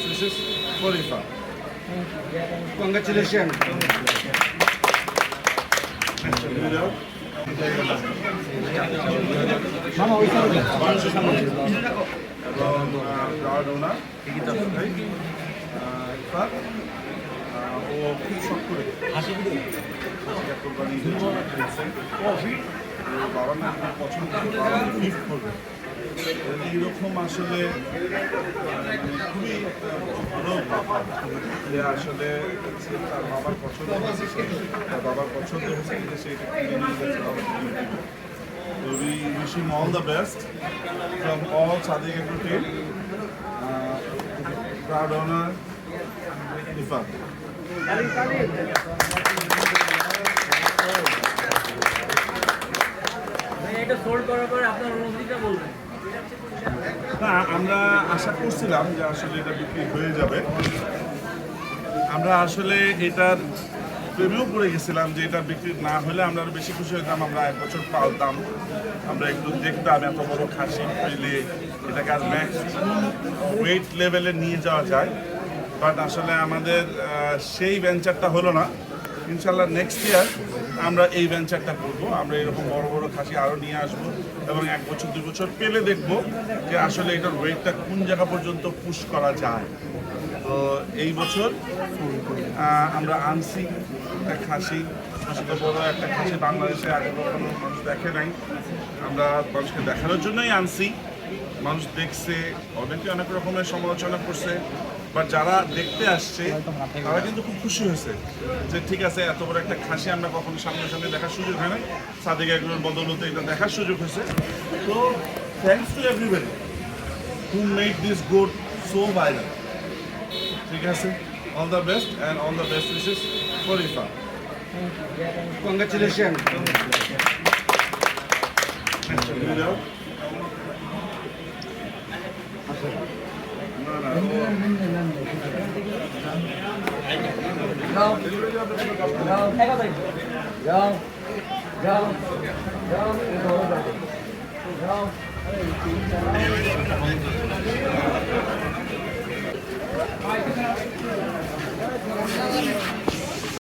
best wishes for Ifa. Congratulations. এবং proud owner Ifa ও খুব শখ করে কোরবানি বাবার নাম পছন্দ করবে এইরকম আসলে আসলে তার বাবার পছন্দ হয়েছে তার বাবার পছন্দ হয়েছে যে সে এটা কিনে নিয়ে গেছে বাবাকে gift দিবে। So we wish him all the best from all Sadiq Agro team. Uh. এটা করার পরে আপনার অনুভূতিটা বলবেন না, আমরা আশা করছিলাম যে আসলে এটা বিক্রি হয়ে যাবে। আমরা আসলে এটার প্রেমেও পড়ে গেছিলাম যে এটা বিক্রি না হলে আমরা আরও বেশি খুশি হতাম, আমরা এক বছর পালতাম, আমরা একটু দেখতাম এত বড় খাসি পেলে এটাকে আর ম্যাক্সিমাম ওয়েট লেভেলে নিয়ে যাওয়া যায়। বাট আসলে আমাদের সেই ভেঞ্চারটা হলো না। ইনশাল্লাহ নেক্সট ইয়ার আমরা এই ভেঞ্চারটা করব। আমরা এরকম বড় বড় খাসি আরও নিয়ে আসব এবং এক বছর, দুই বছর পেলে দেখব যে আসলে এটার ওয়েটটা কোন জায়গা পর্যন্ত পুশ করা যায়। তো এই বছর আমরা আনছি একটা খাসি আসলে বড় একটা খাসি বাংলাদেশে আগে কখনো মানুষ দেখে নাই। আমরা মানুষকে দেখানোর জন্যই আনছি মানুষ দেখছে অনেকে অনেক রকমের সমালোচনা করছে বাট যারা দেখতে আসছে তারা কিন্তু খুব খুশি হয়েছে যে ঠিক আছে এত বড় একটা খাসি আমরা কখনো সামনে সামনে দেখার সুযোগ হয় না সাদিক এগুলোর বদলতে এটা দেখার সুযোগ হয়েছে। তো thanks to everybody who made this good so viral ঠিক আছে? All the best and all the best wishes for Ifa Congratulations. Không. Không, thấy có gì? Không. Không. Không. Không. Không.